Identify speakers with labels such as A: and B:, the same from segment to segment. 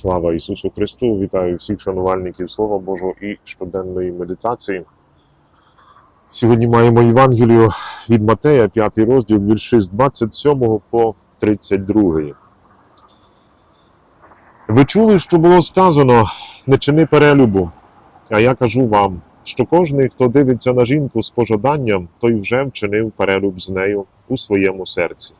A: Слава Ісусу Христу! Вітаю всіх шанувальників Слова Божого і щоденної медитації. Сьогодні маємо Євангелію від Матея, 5 розділ, вірші з 27 по 32. Ви чули, що було сказано: не чини перелюбу. А я кажу вам, що кожний, хто дивиться на жінку з пожаданням, той вже вчинив перелюб з нею у своєму серці.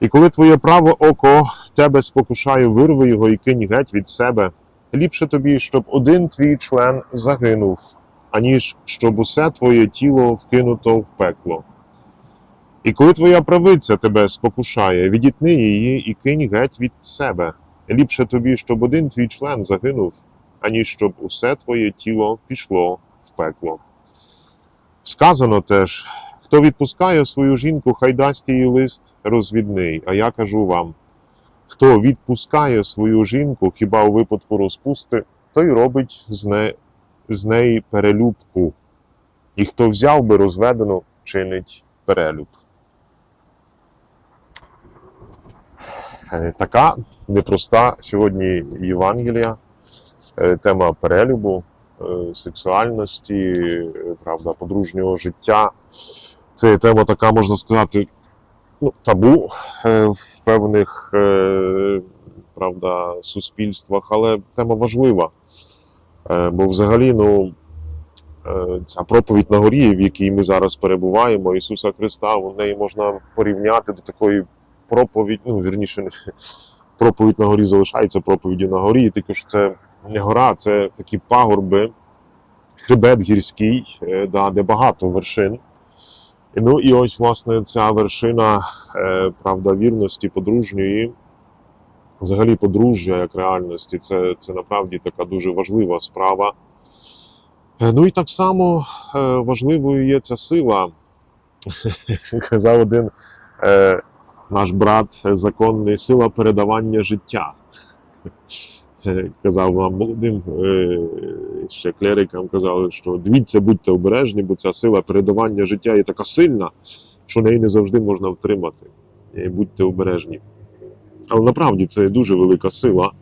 A: І коли твоє праве око тебе спокушає, вирви його і кинь геть від себе, ліпше тобі, щоб один твій член загинув, аніж щоб усе твоє тіло вкинуто в пекло. І коли твоя правиця тебе спокушає, відітни її і кинь геть від себе. Ліпше тобі, щоб один твій член загинув, аніж щоб усе твоє тіло пішло в пекло. Сказано теж, хто відпускає свою жінку, хай дасть їй лист розвідний. А я кажу вам: хто відпускає свою жінку, хіба у випадку розпусти, той робить з, не, з неї перелюбку. І хто взяв би розведену, чинить перелюб. Е, Така непроста сьогодні Євангелія, е, тема перелюбу, е, сексуальності, правда, подружнього життя. Це тема така, можна сказати, ну, табу е, в певних е, правда, суспільствах, але тема важлива. Е, Бо взагалі, ну, ця проповідь на горі, в якій ми зараз перебуваємо, Ісуса Христа, в неї можна порівняти до такої проповідь, ну, вірніше, проповідь на горі залишається проповіддю на горі, тільки що це не гора, це такі пагорби, хребет гірський, да, де багато вершин. Ну і ось, власне, ця вершина е, правда, вірності подружньої, взагалі подружжя як реальності, це, це направді така дуже важлива справа. Е, Ну і так само е, важливою є ця сила. Казав один наш брат законний сила передавання життя. Е, Казав нам молодим е, ще клерикам, казали, що дивіться, будьте обережні, бо ця сила передавання життя є така сильна, що неї не завжди можна втримати. Будьте обережні. Але насправді це дуже велика сила.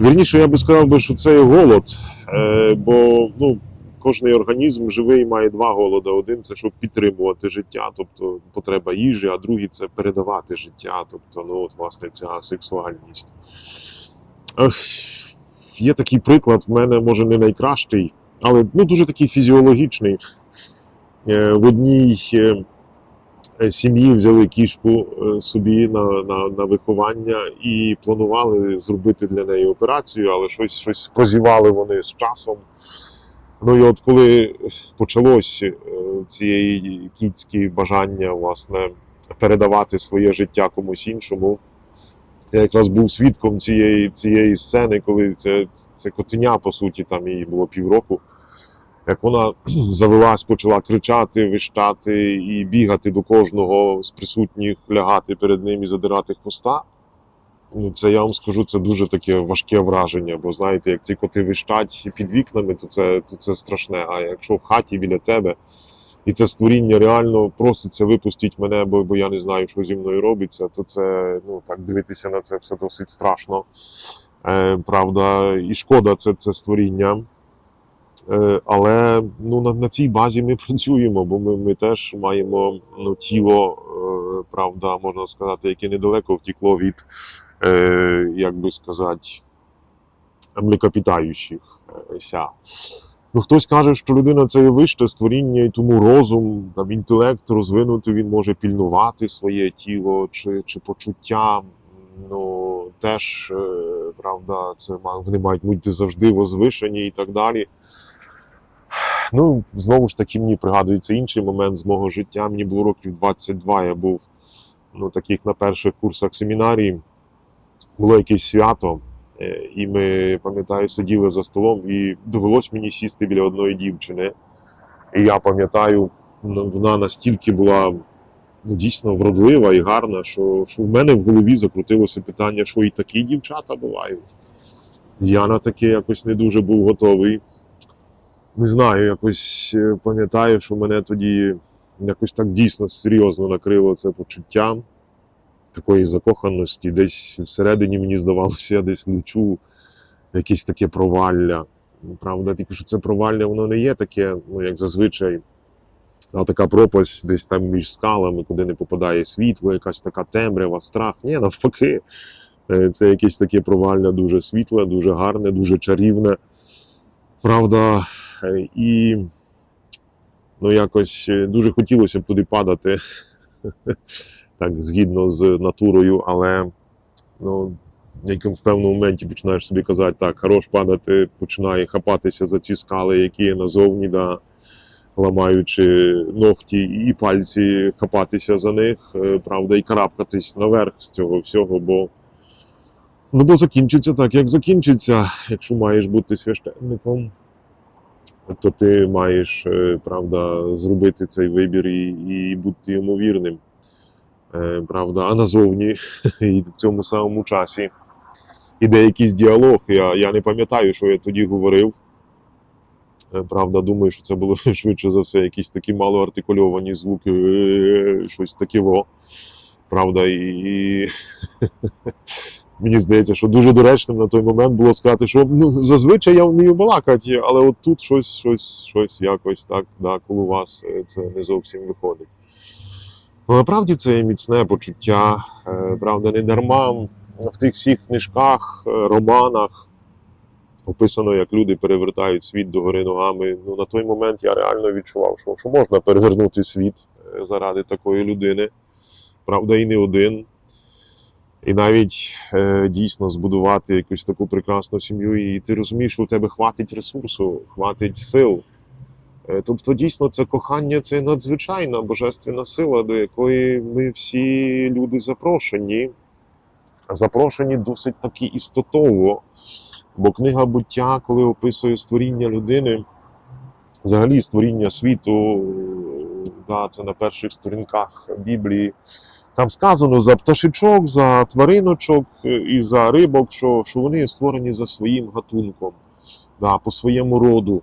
A: Вірніше, я би сказав, що це є голод, е, бо ну, кожний організм живий має два голоди. Один це щоб підтримувати життя, тобто потреба їжі, а другий це передавати життя, тобто, ну, от, власне, ця сексуальність. Є такий приклад, в мене може не найкращий, але ну, дуже такий фізіологічний. Е, В одній е, е, сім'ї взяли кішку собі на, на, на виховання і планували зробити для неї операцію, але щось, щось прозівали вони з часом. Ну і от коли почалось цієї кіцькі бажання власне, передавати своє життя комусь іншому, я якраз був свідком цієї, цієї сцени, коли це, це котеня, по суті, там їй було півроку. Як вона завелась, почала кричати, вищати і бігати до кожного з присутніх, лягати перед ним і задирати хвоста. Ну, це я вам скажу, це дуже таке важке враження. Бо знаєте, як ці коти вищать під вікнами, то це, то це страшне. А якщо в хаті біля тебе, і це створіння реально проситься випустіть мене, бо, бо я не знаю, що зі мною робиться, то це ну так дивитися на це все досить страшно. Е, правда, і шкода це, це створіння. Е, але ну, на, на цій базі ми працюємо, бо ми, ми теж маємо ну, тіло, е, правда, можна сказати, яке недалеко втекло від, е, як би сказати, млекопитаючих. е. Ну, хтось каже, що людина це є вище створіння, і тому розум, там, інтелект розвинутий, він може пільнувати своє тіло чи, чи почуття. Ну, теж, е, правда, це вони мають бути завжди возвишені і так далі. Ну, знову ж таки, мені пригадується інший момент з мого життя. Мені було років 22, я був ну, таких на перших курсах семінарії. Було якесь свято, і ми, пам'ятаю, сиділи за столом, і довелось мені сісти біля одної дівчини. І я пам'ятаю, ну, вона настільки була ну, дійсно вродлива і гарна, що, що в мене в голові закрутилося питання, що і такі дівчата бувають. Я на таке якось не дуже був готовий. Не знаю, якось е, пам'ятаю, що мене тоді якось так дійсно серйозно накрило це почуття. Такої закоханості. Десь всередині мені здавалося, я десь лечу в якесь таке провалля. Правда, тільки що це провалля, воно не є таке, ну як зазвичай. А така пропасть десь там між скалами, куди не попадає світло, якась така темрява, страх. Ні, навпаки. Е, Це якесь таке провалля дуже світле, дуже гарне, дуже чарівне. Правда, е, і ну, якось е, дуже хотілося б туди падати, так, згідно з натурою, але ну, в певному моменті починаєш собі казати, так, хорош падати, починає хапатися за ці скали, які є назовні, да, ламаючи ногті і пальці, хапатися за них, е, правда, і карабкатись наверх з цього всього, бо Ну, бо закінчиться так, як закінчиться. Якщо маєш бути священником, то ти маєш, е, правда, зробити цей вибір і, і бути йому вірним. Е, Правда, а назовні і в цьому самому часі іде якийсь діалог. Я, я не пам'ятаю, що я тоді говорив. Е, Правда, думаю, що це було швидше за все, якісь такі малоартикульовані звуки, е, щось таке. во. Правда, і, мені здається, що дуже доречним на той момент було сказати, що ну, зазвичай я вмію балакати, але от тут щось, щось, щось якось так, да, коли у вас це не зовсім виходить. Насправді це міцне почуття, е, правда, не дарма в тих всіх книжках, е, романах описано, як люди перевертають світ догори ногами. Ну, на той момент я реально відчував, що, що можна перевернути світ е, заради такої людини. Правда, і не один. І навіть е, дійсно збудувати якусь таку прекрасну сім'ю, і ти розумієш, що у тебе хватить ресурсу, хватить сил. Е, тобто, дійсно, це кохання це надзвичайна божественна сила, до якої ми всі люди запрошені. Запрошені досить таки істотово. Бо книга буття, коли описує створіння людини, взагалі створіння світу, да, це на перших сторінках Біблії. Там сказано за пташечок, за твариночок і за рибок, що, що вони створені за своїм гатунком, да, по своєму роду.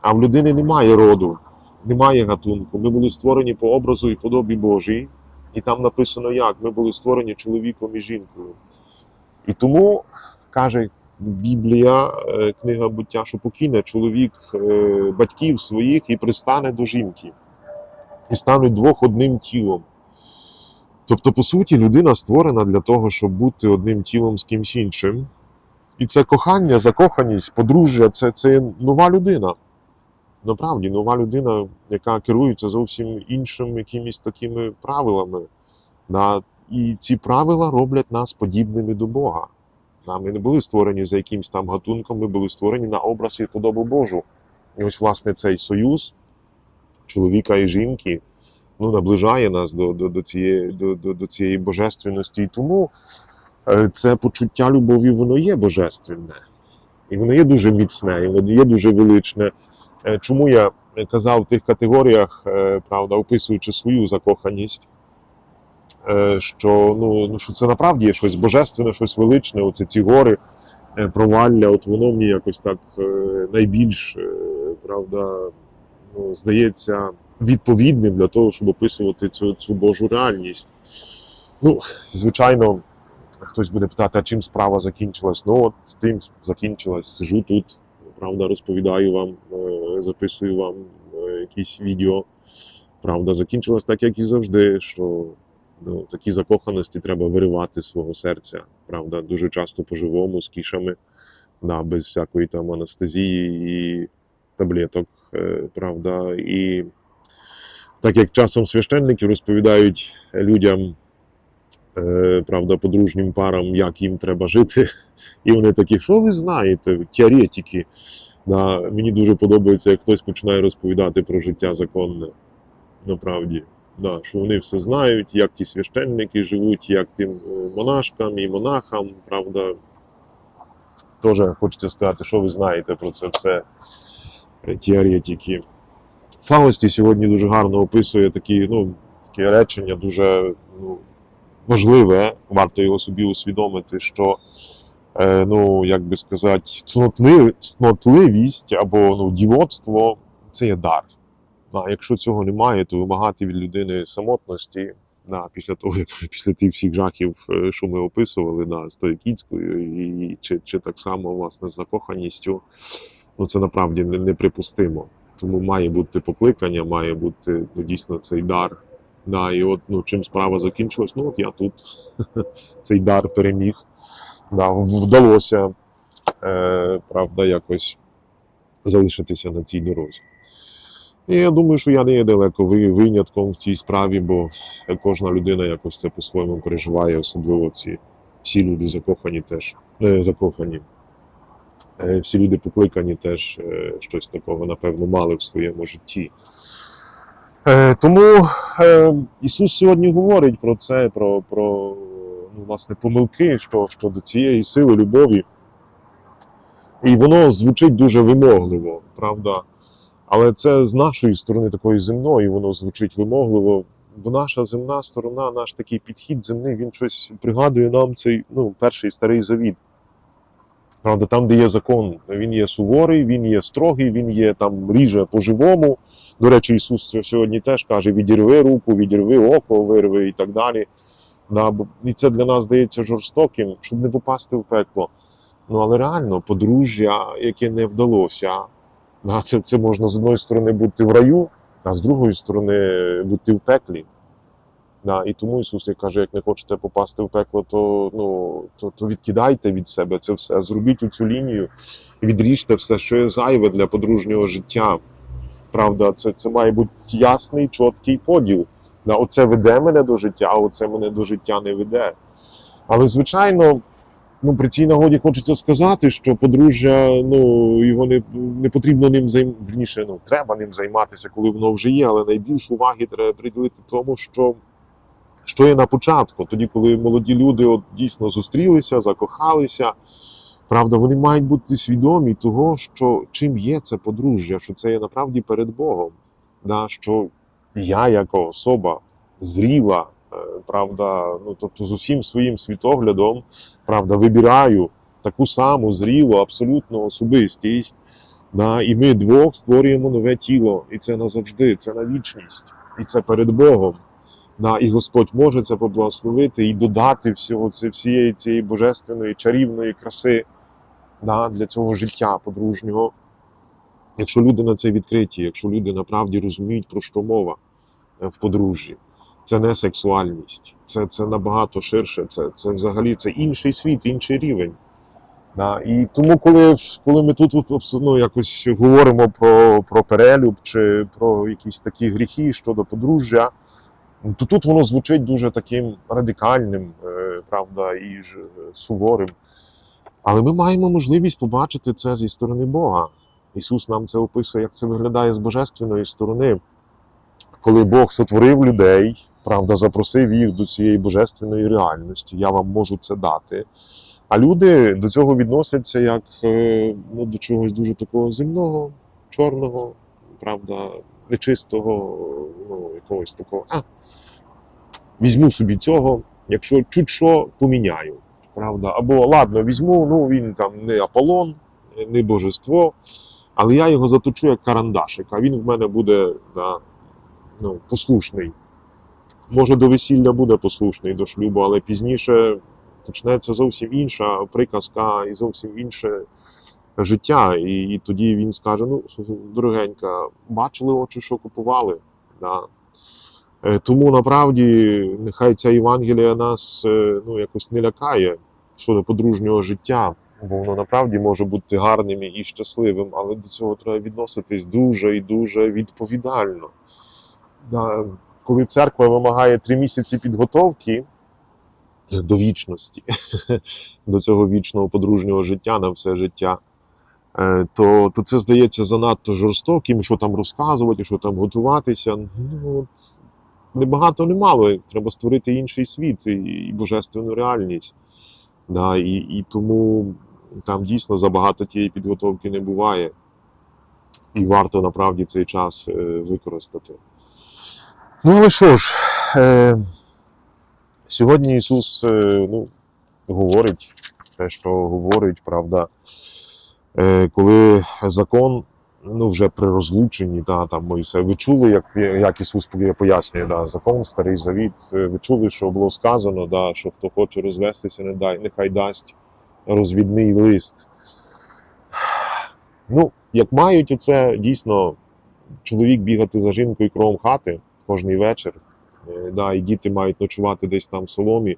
A: А в людини немає роду, немає гатунку. Ми були створені по образу і подобі Божій. І там написано як: ми були створені чоловіком і жінкою. І тому каже Біблія, е, книга буття, що покине чоловік е, батьків своїх і пристане до жінки. І стануть двох одним тілом. Тобто, по суті, людина створена для того, щоб бути одним тілом з кимсь іншим. І це кохання, закоханість, подружжя це, це нова людина. Насправді, нова людина, яка керується зовсім іншими якимись такими правилами. Да? І ці правила роблять нас подібними до Бога. Да? Ми не були створені за якимсь там гатунком, ми були створені на образ і подобу Божу. І ось, власне, цей союз чоловіка і жінки ну, наближає нас до, до, до, цієї, до, до, до цієї божественності. І тому е, це почуття любові, воно є божественне. І воно є дуже міцне, і воно є дуже величне. Е, Чому я казав в тих категоріях, е, правда, описуючи свою закоханість, е, що, ну, ну, що це направді є щось божественне, щось величне, оце ці гори, провалля, от воно мені якось так найбільш, правда, ну, здається відповідним для того, щоб описувати цю, цю Божу реальність. Ну, звичайно, хтось буде питати, а чим справа закінчилась? Ну, от тим закінчилась. Сижу тут, правда, розповідаю вам, е, записую вам е, якісь відео. Правда, закінчилась так, як і завжди, що ну, такі закоханості треба виривати з свого серця. Правда, дуже часто по-живому, з кішами, да, без всякої там анестезії і таблеток. е, Правда, і так як часом священники розповідають людям, правда, подружнім парам, як їм треба жити, і вони такі, що ви знаєте, теоретики. Да, мені дуже подобається, як хтось починає розповідати про життя законне. Направді, да, що вони все знають, як ті священники живуть, як тим е, монашкам і монахам, правда. Теж хочеться сказати, що ви знаєте про це все е, теоретики. Фаусті сьогодні дуже гарно описує такі, ну, таке речення, дуже ну, важливе, варто його собі усвідомити, що, е, ну, як би сказати, цнотли, цнотливість або ну, дівоцтво це є дар. А якщо цього немає, то вимагати від людини самотності, Да, після того, як після тих всіх жахів, е, що ми описували, да, з і чи, чи так само власне з закоханістю, ну це направді не- неприпустимо. Тому має бути покликання, має бути ну, дійсно цей дар. Да, і от ну, чим справа закінчилась, ну от я тут цей дар переміг. Да, вдалося, е, правда, якось залишитися на цій дорозі. І я думаю, що я не є далеко винятком в цій справі, бо кожна людина якось це по-своєму переживає, особливо ці всі люди закохані теж е, закохані. Е, Всі люди покликані теж е, щось такого, напевно, мали в своєму житті. Е, Тому е, Ісус сьогодні говорить про це, про, про ну, власне, помилки що, щодо цієї сили любові. І воно звучить дуже вимогливо, правда. Але це з нашої сторони такої земної, воно звучить вимогливо. Бо наша земна сторона, наш такий підхід земний, він щось пригадує нам цей ну, перший старий завіт. Правда, там, де є закон, він є суворий, він є строгий, він є там ріже по-живому. До речі, Ісус сьогодні теж каже: відірви руку, відірви око, вирви і так далі. Да, і це для нас здається жорстоким, щоб не попасти в пекло. Ну але реально, подружжя, яке не вдалося, да, це, це можна з одної сторони бути в раю, а з другої сторони бути в пеклі. Да, і тому Ісус як каже, як не хочете попасти в пекло, то, ну, то, то відкидайте від себе це все, зробіть цю лінію відріжте все, що є зайве для подружнього життя. Правда, це, це має бути ясний, чіткий поділ. Да, оце веде мене до життя, а оце мене до життя не веде. Але, звичайно, ну, при цій нагоді хочеться сказати, що подружжя, ну, його не, не потрібно ним займ... Вірніше, ну, треба ним займатися, коли воно вже є, але найбільшу уваги треба приділити тому, що, що є на початку, тоді, коли молоді люди от, дійсно зустрілися, закохалися. Правда, вони мають бути свідомі того, що чим є це подружжя, що це є направді перед Богом. Да, що я, як особа, зріла, е, правда, ну тобто з усім своїм світоглядом, правда, вибираю таку саму зрілу, абсолютну особистість. Да, і ми двох створюємо нове тіло, і це назавжди, це на вічність, і це перед Богом. Да, і Господь може це поблагословити і додати всього це, всієї цієї божественної чарівної краси да, для цього життя подружнього. Якщо люди на це відкриті, якщо люди направді розуміють, про що мова е, в подружжі, це не сексуальність, це, це набагато ширше, це, це взагалі це інший світ, інший рівень. Да. І тому, коли, коли ми тут ну, якось говоримо про, про перелюб чи про якісь такі гріхи щодо подружжя, то тут воно звучить дуже таким радикальним, е, правда, і ж е, суворим. Але ми маємо можливість побачити це зі сторони Бога. Ісус нам це описує, як це виглядає з божественної сторони, коли Бог сотворив людей, правда, запросив їх до цієї божественної реальності. Я вам можу це дати. А люди до цього відносяться як е, ну, до чогось дуже такого земного, чорного, правда, нечистого, ну, якогось такого. А, візьму собі цього, якщо чуть що поміняю. Правда? Або ладно, візьму, ну він там не Аполлон, не божество, але я його заточу як карандашик, а він в мене буде да, ну, послушний. Може, до весілля буде послушний до шлюбу, але пізніше почнеться зовсім інша приказка і зовсім інше життя. І, і тоді він скаже: ну, дорогенька, бачили очі, що купували. Да. Е, Тому направді нехай ця Євангелія нас е, ну, якось не лякає щодо подружнього життя, бо воно направді може бути гарним і щасливим, але до цього треба відноситись дуже і дуже відповідально. Коли церква вимагає три місяці підготовки до вічності, до цього вічного подружнього життя на все життя, е, то, то це здається занадто жорстоким, що там розказувати, що там готуватися. Ну, от, не багато, не мало. Треба створити інший світ і, і божественну реальність. Да, і, і тому там дійсно забагато тієї підготовки не буває. І варто направді цей час е, використати. Ну, але що ж, е, сьогодні Ісус е, ну, говорить те, що говорить, правда, е, коли закон ну, вже при розлученні, да, там Моїсе, ви чули, як, як Ісус пояснює, да, закон, старий завіт, е, ви чули, що було сказано, да, що хто хоче розвестися, не дай, нехай дасть розвідний лист. Ну, як мають оце дійсно чоловік бігати за жінкою кровом хати кожний вечір, е, да, і діти мають ночувати десь там в соломі,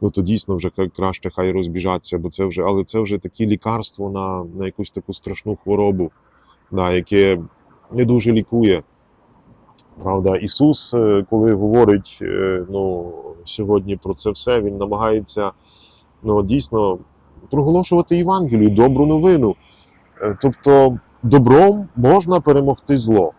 A: ну то дійсно вже краще хай розбіжаться, бо це вже, але це вже таке лікарство на, на якусь таку страшну хворобу, да, яке не дуже лікує. Правда, Ісус, е, коли говорить е, ну, сьогодні про це все, Він намагається ну, дійсно проголошувати Євангелію, добру новину. Е, Тобто добром можна перемогти зло.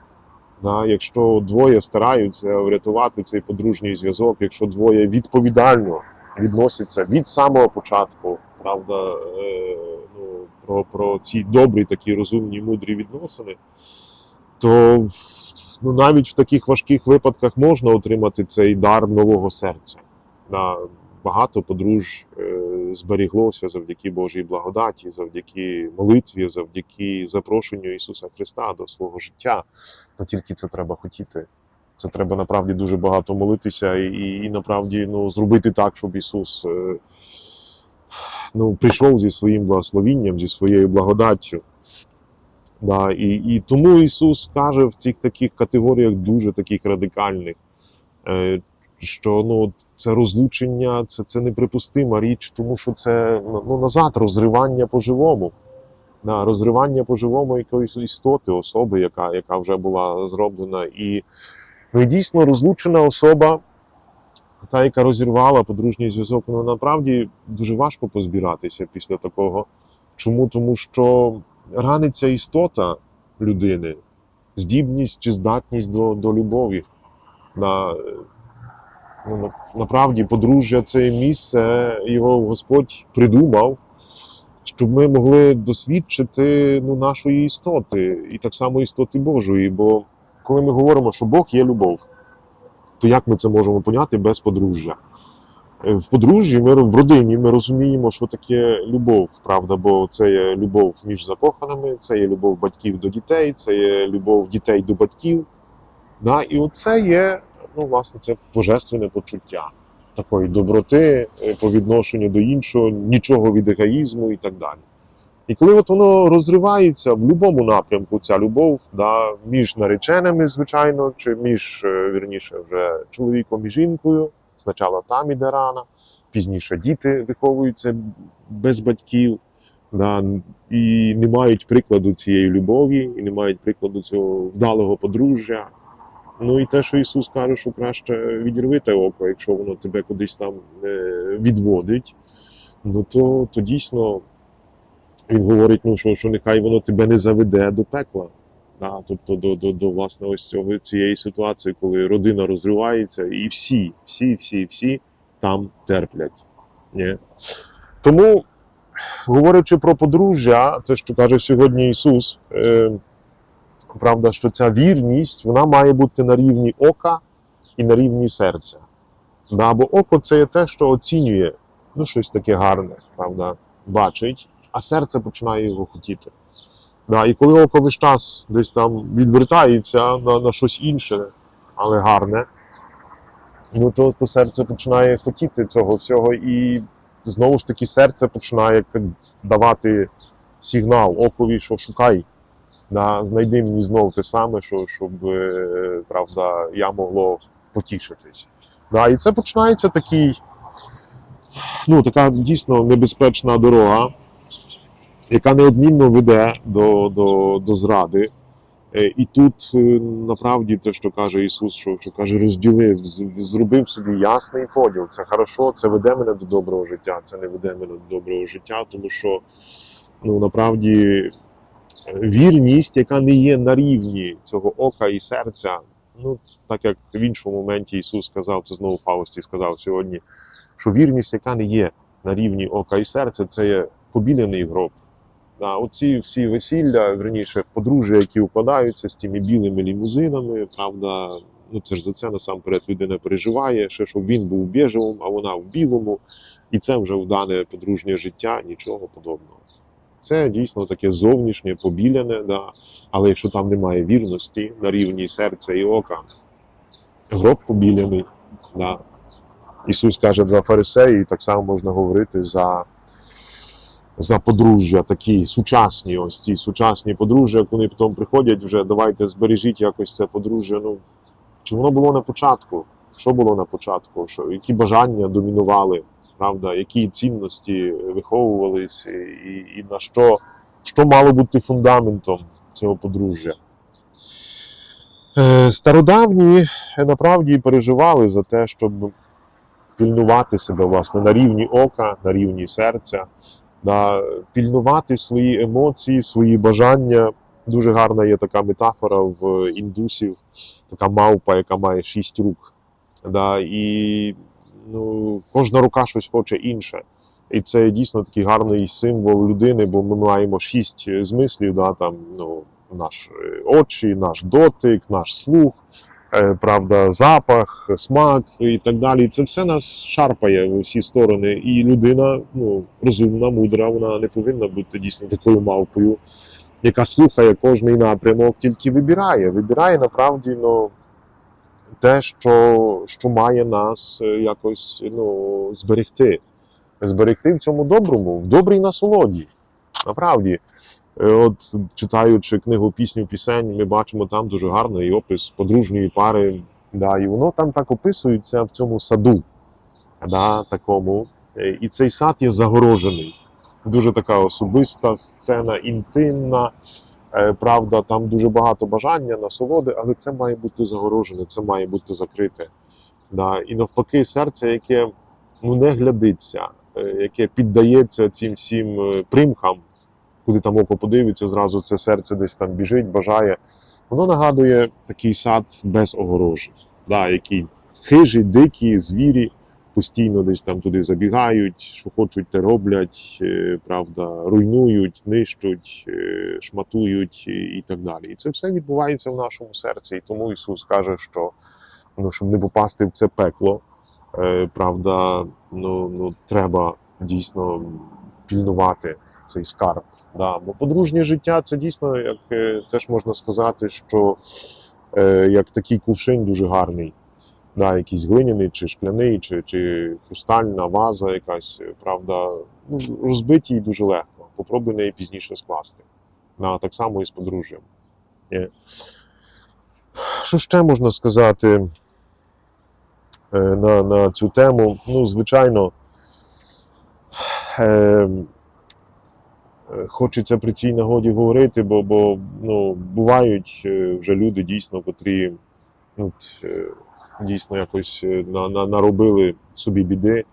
A: Да, якщо двоє стараються врятувати цей подружній зв'язок, якщо двоє відповідально відносяться від самого початку, правда, про, про ці добрі, такі розумні, мудрі відносини, то ну, навіть в таких важких випадках можна отримати цей дар нового серця. Да, багато подружж е, зберіглося завдяки Божій благодаті, завдяки молитві, завдяки запрошенню Ісуса Христа до свого життя. Ну тільки це треба хотіти. Це треба направді дуже багато молитися і, і, і направді ну, зробити так, щоб Ісус е, ну, прийшов зі своїм благословінням, зі своєю благодаттю. Да, і, і тому Ісус каже в цих таких категоріях дуже таких радикальних, е, що ну, це розлучення, це, це неприпустима річ, тому що це ну, назад розривання по-живому. Да, розривання по-живому якоїсь істоти, особи, яка, яка вже була зроблена. І, ну, і дійсно розлучена особа, та, яка розірвала подружній зв'язок, ну направді дуже важко позбиратися після такого. Чому? Тому що раниться істота людини, здібність чи здатність до, до любові. На, ну, направді, подружжя це місце, його Господь придумав, щоб ми могли досвідчити ну, нашої істоти, і так само істоти Божої. Бо коли ми говоримо, що Бог є любов, то як ми це можемо поняти без подружжя? Е, В подружжі ми в родині ми розуміємо, що таке любов, правда, бо це є любов між закоханими, це є любов батьків до дітей, це є любов дітей до батьків. Да? І оце є, ну, власне, це божественне почуття такої доброти е, по відношенню до іншого, нічого від егоїзму і так далі. І коли от воно розривається в будь-якому напрямку, ця любов да, між нареченими, звичайно, чи між е, вірніше вже чоловіком і жінкою, спочатку там іде рана, пізніше діти виховуються без батьків, да, і не мають прикладу цієї любові, і не мають прикладу цього вдалого подружжя. Ну і те, що Ісус каже, що краще відірви те око, якщо воно тебе кудись там е, відводить, ну то, то дійсно він говорить, ну, що, що нехай воно тебе не заведе до пекла. Да? Тобто до, до, до власне ось цього, цієї ситуації, коли родина розривається, і всі, всі, всі, всі там терплять. Ні? Тому, говорячи про подружжя, те, що каже сьогодні Ісус, е, правда, що ця вірність вона має бути на рівні ока і на рівні серця. Да? Бо око це є те, що оцінює ну, щось таке гарне, правда, бачить, а серце починає його хотіти. Да, і коли око весь час десь там відвертається на, на щось інше, але гарне, ну то, то серце починає хотіти цього всього, і знову ж таки серце починає давати сигнал окові, що шукай. Да, знайди мені знов те саме, що, щоб е, правда, я могло потішитись. Да, і це починається такий, ну, така дійсно небезпечна дорога, яка неодмінно веде до, до, до зради. Е, І тут е, направді те, що каже Ісус, що, що каже, розділив, зробив собі ясний поділ. Це хорошо, це веде мене до доброго життя, це не веде мене до доброго життя, тому що ну, направді вірність, яка не є на рівні цього ока і серця, ну так як в іншому моменті Ісус сказав, це знову Фаусті сказав сьогодні, що вірність, яка не є на рівні ока і серця, це є побілений гроб. Да, оці всі весілля, верніше, подружжя, які укладаються з тими білими лімузинами, правда, ну це ж за це насамперед людина переживає, ще щоб він був в біжевому, а вона в білому, і це вже в дане подружнє життя нічого подобного. Це дійсно таке зовнішнє, побіляне, да. але якщо там немає вірності на рівні серця і ока, гроб побіляний. Да. Ісус каже за фарисеї, так само можна говорити за, за подружжя, такі сучасні, ось ці сучасні подружжя, як вони потім приходять вже, давайте збережіть якось це подружжя. Ну, чи воно було на початку? Що було на початку? Що, які бажання домінували, правда? Які цінності виховувались, і, і на що, що мало бути фундаментом цього подружжя? Е, Стародавні е, направді переживали за те, щоб пільнувати себе власне на рівні ока, на рівні серця, да, пільнувати свої емоції, свої бажання. Дуже гарна є така метафора в індусів, така мавпа, яка має шість рук. Да, і ну, кожна рука щось хоче інше. І це дійсно такий гарний символ людини, бо ми маємо шість змислів, да, там, ну, наш е, очі, наш дотик, наш слух, правда, запах, смак і так далі. Це все нас шарпає в усі сторони. І людина ну, розумна, мудра, вона не повинна бути дійсно такою мавпою, яка слухає кожний напрямок, тільки вибирає. Вибирає направді ну, те, що, що має нас е, якось ну, зберегти. Зберегти в цьому доброму, в добрій насолоді. Направді. Е, От читаючи книгу пісню пісень, ми бачимо там дуже гарний опис подружньої пари. Да, і воно там так описується в цьому саду. Да, такому. Е, І цей сад є загорожений. Дуже така особиста сцена, інтимна. Е, Правда, там дуже багато бажання, насолоди, але це має бути загорожене, це має бути закрите. Да. І навпаки, серце, яке ну, не глядиться, яке піддається цим всім примхам, куди там око подивиться, зразу це серце десь там біжить, бажає. Воно нагадує такий сад без огорожі, да, який хижі, дикі, звірі постійно десь там туди забігають, що хочуть, те роблять, е, правда, руйнують, нищуть, е, шматують і, і так далі. І це все відбувається в нашому серці. І тому Ісус каже, що ну, щоб не попасти в це пекло, е, правда, ну, ну, треба дійсно пільнувати цей скарб. Да. Бо подружнє життя це дійсно, як е, теж можна сказати, що е, як такий кувшин дуже гарний. Да, якийсь глиняний, чи шкляний, чи, чи хрустальна ваза якась, е, правда, ну, її дуже легко. Попробуй неї пізніше скласти. Да, так само і з подружжям. Є. Що ще можна сказати е, на, на цю тему? Ну, звичайно, е, е, хочеться при цій нагоді говорити, бо, бо ну, бувають е, вже люди дійсно, котрі ну, е, дійсно якось е, на, на, наробили собі біди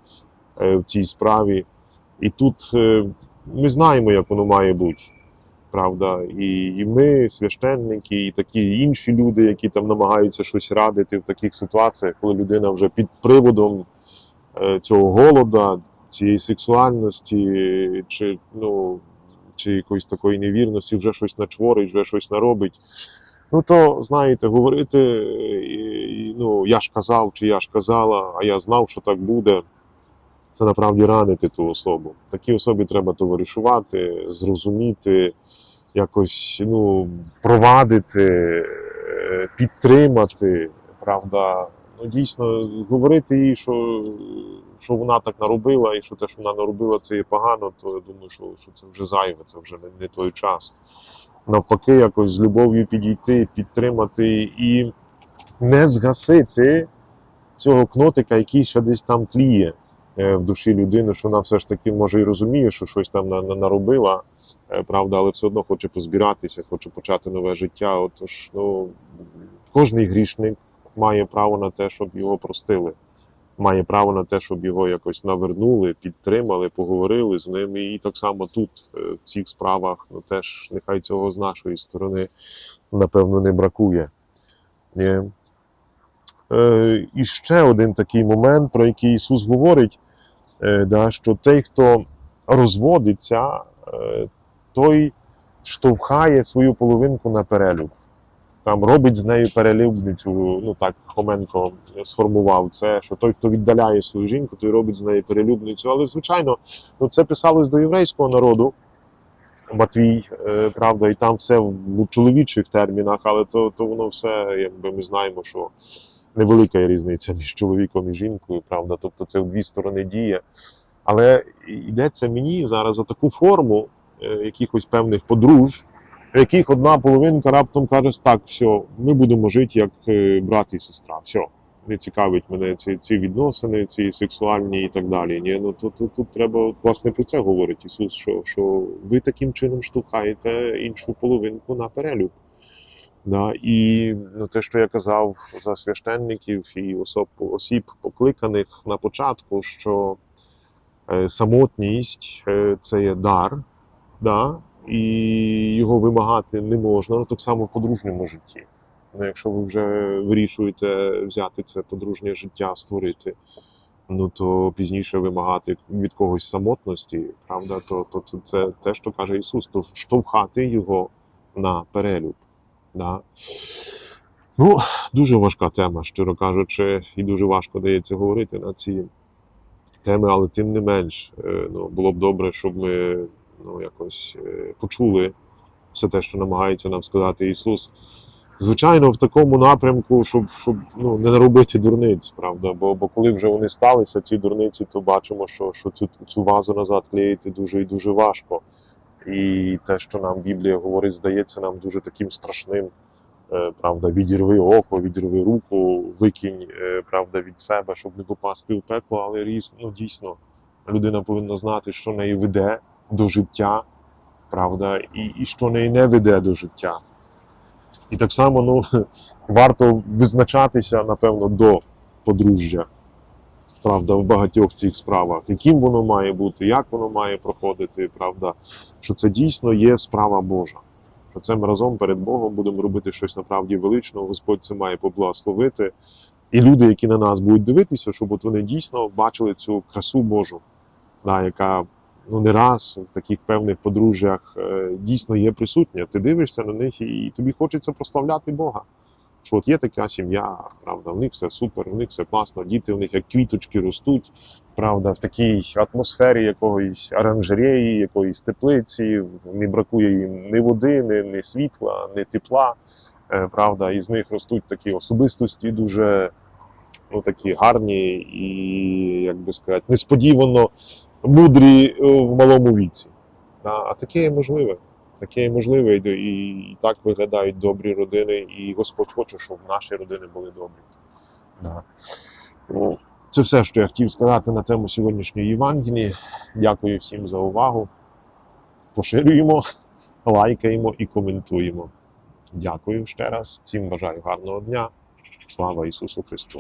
A: е, в цій справі. І тут е, ми знаємо, як воно має бути. Правда, і, і ми, священники, і такі інші люди, які там намагаються щось радити в таких ситуаціях, коли людина вже під приводом е, цього голода, цієї сексуальності, чи, ну, чи якоїсь такої невірності, вже щось начворить, вже щось наробить. Ну то знаєте, говорити, ну я ж казав, чи я ж казала, а я знав, що так буде. Це направді ранити ту особу. Такій особі треба товаришувати, зрозуміти, якось ну, провадити, е, підтримати. Правда, дійсно говорити їй, що, що вона так наробила, і що те, що вона наробила, це є погано, то я думаю, що, що це вже зайве, це вже не, не той час навпаки, якось з любов'ю підійти, підтримати і не згасити цього кнотика, який ще десь там тліє е, в душі людини, що вона все ж таки може і розуміє, що щось там на- на- наробила, е, правда, але все одно хоче позбиратися, хоче почати нове життя. Отож, ну, кожний грішник має право на те, щоб його простили. Має право на те, щоб його якось навернули, підтримали, поговорили з ним. І так само тут, е, в цих справах, ну теж нехай цього з нашої сторони, напевно, не бракує. Ні. Е, і ще один такий момент, про який Ісус говорить, е, да, що той, хто розводиться, той штовхає свою половинку на перелюб. Там робить з нею перелюбницю, ну так Хоменко сформував це, що той, хто віддаляє свою жінку, той робить з нею перелюбницю. Але, звичайно, ну, це писалось до єврейського народу. Матвій, е, правда, і там все в чоловічих термінах, але то, то воно все, якби ми знаємо, що невелика різниця між чоловіком і жінкою, правда. Тобто це в дві сторони діє. Але йдеться мені зараз за таку форму е, якихось певних подружж, в яких одна половинка раптом каже: так, все, ми будемо жити як е, брат і сестра. Все, не цікавить мене ці, ці відносини, ці сексуальні і так далі. Ні, ну тут, тут, тут треба от, власне про це говорить Ісус, що, що ви таким чином штовхаєте іншу половинку на перелюб. Да, і ну, те, що я казав за священників і особ, осіб, покликаних на початку, що е, самотність е, це є дар, да, і його вимагати не можна, ну так само в подружньому житті. Ну, якщо ви вже вирішуєте взяти це подружнє життя, створити, ну то пізніше вимагати від когось самотності, правда, то, то це, це те, що каже Ісус, то штовхати його на перелюб. Да. Ну, дуже важка тема, щиро кажучи, і дуже важко дається говорити на ці теми, але тим не менш, е, ну, було б добре, щоб ми ну, якось е, почули все те, що намагається нам сказати Ісус. Звичайно, в такому напрямку, щоб, щоб ну, не наробити дурниць, правда. Бо, бо коли вже вони сталися, ці дурниці, то бачимо, що, що цю, цю вазу назад клеїти дуже і дуже важко. І те, що нам Біблія говорить, здається нам дуже таким страшним. Е, Правда, відірви око, відірви руку, викинь е, правда, від себе, щоб не попасти в пекло, але ну, дійсно людина повинна знати, що неї веде до життя, правда, і, і що неї не веде до життя. І так само ну, варто визначатися, напевно, до подружжя, правда, в багатьох цих справах, яким воно має бути, як воно має проходити, правда, що це дійсно є справа Божа. Що це ми разом перед Богом будемо робити щось направді величного, Господь це має поблагословити. І люди, які на нас будуть дивитися, щоб от вони дійсно бачили цю красу Божу, да, яка ну не раз в таких певних подружжях е, дійсно є присутня. Ти дивишся на них, і тобі хочеться прославляти Бога. Що от є така сім'я, правда, в них все супер, в них все класно, діти в них як квіточки ростуть, правда, в такій атмосфері якоїсь оранжереї, якоїсь теплиці, не бракує їм ні води, ні, ні світла, ні тепла. Е, Правда, і з них ростуть такі особистості дуже ну, такі гарні і, як би сказати, несподівано мудрі е, в малому віці. А таке є можливе. Таке є можливе, і, так виглядають добрі родини, і Господь хоче, щоб наші родини були добрі. Да. Тому це все, що я хотів сказати на тему сьогоднішньої Євангелії. Дякую всім за увагу. Поширюємо, лайкаємо і коментуємо. Дякую ще раз. Всім бажаю гарного дня. Слава Ісусу Христу!